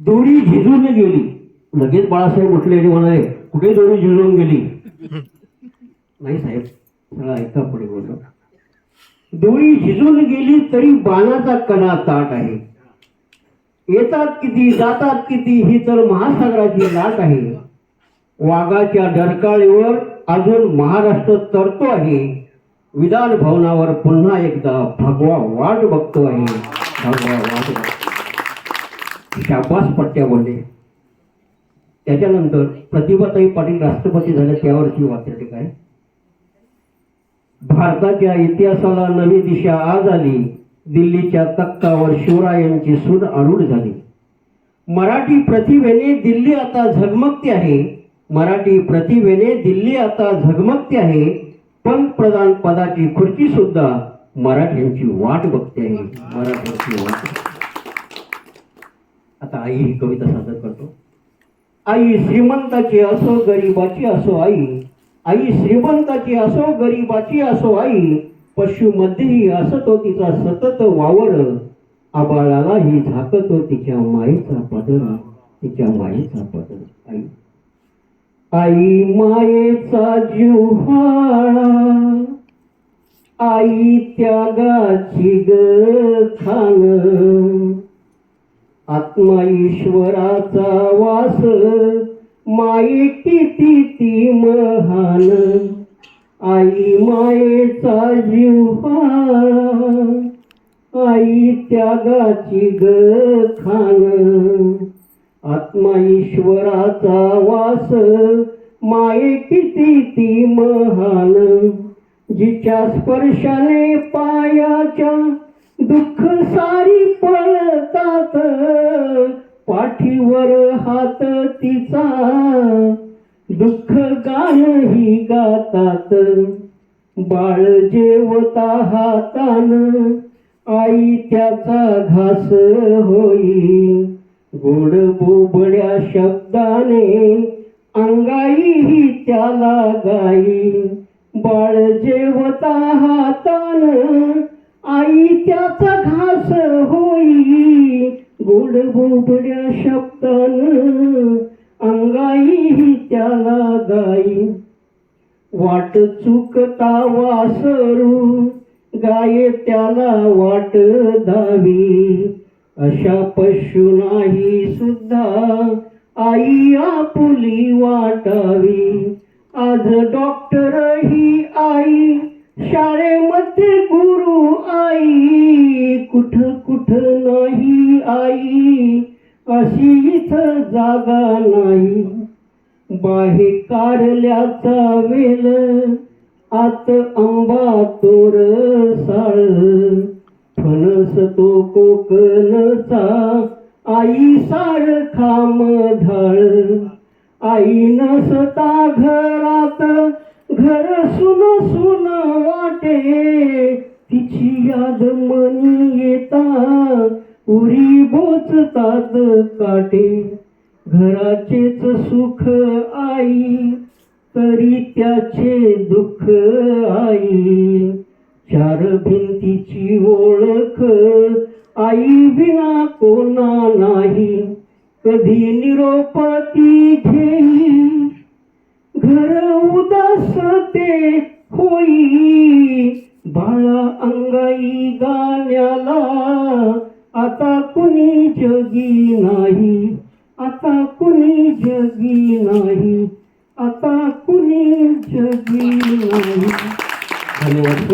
दोरी झिजून गेली. लगेच बाळासाहेब उठले आणि म्हणाले कुठे दोरी झिजून गेली? नाही साहेब सगळं ऐका पुढे बोललो दोरी झिजून गेली तरी बाणाचा कणा ताट आहे. येतात किती जातात किती ही तर महासागराची लाट आहे. वाघाच्या डरकाळीवर अजून महाराष्ट्र तरतो आहे. विधान भवनावर पुन्हा एकदा भगवा वाट बघतो आहे. भगवा वाट बघतो. शाबास पट्ट्या बोलले. त्याच्यानंतर प्रतिभाताई पाटील राष्ट्रपती झाल्या त्यावरची वाचते काय? भारताच्या इतिहासाला नवी दिशा आज आली. दिल्लीच्या तख्तावर शिवरायांची सूड आरूढ झाली. मराठी प्रतिभेने दिल्ली आता झगमगते आहे. मराठी प्रतिभेने दिल्ली आता झगमगते आहे. पंतप्रधान पदाची खुर्ची सुद्धा मराठ्यांची वाट बघते आहे. मराठ्यांची वाट आता आई ही कविता सादर करतो. आई श्रीमंताची असो गरीबाची असो आई. आई श्रीमंताची असो गरीबाची असो आई. पशुमध्येही असतो तिचा सतत वावर. आबाळालाही झाकतो तिच्या मायेचा पदर तिच्या मायेचा पदर. आई. आई मायेचा जिव्हाळा. आई त्यागाची ग खान आत्मा ईश्वराचा वास माये किती ती महान. आई मायेचा जीव आई त्यागाची ग खान आत्मा ईश्वराचा वास माये किती ती महान. जिच्या स्पर्शाने पायाच्या दुःख सारी हात पाठीवर हात तिचा. दुःख गाण ही गातात. बाळ जेवता हातान आई त्याचा घास होई. गोड बोबड्या शब्दाने अंगाई त्याला गाई. बाळ जेवता हातान आई त्याचा घास होई. गोड बोबड्या शब्दान अंगाई त्याला गाई. वाट चुकता वासरू गाय त्याला वाट धावी. अशा पशु नाही सुद्धा आई आपुली वाटावी. आज डॉक्टर ही आई शाळेमध्ये गुरु आई. कुठ कुठ नाही आई अशी इथं जागा नाही. बाहे कारल्याचा वेल आत आंबा तोर साळ. फणस तो कोकणचा आई सारखा मधाळ. आई नसता घरात घर सुन सुन वाटे. तिची याद मनी उरी बोचतात काटे. घराचेच सुख आई तरी त्याचे दुःख आई. चार भिंतीची ओळख आई विना कोणा नाही. कधी निरोपती घेई. घर उदास ते होई. बाळा अंगाई गाण्याला आता कुणी जगी नाही आता कुणी जगी नाही आता कुणी जगी नाही. धन्यवाद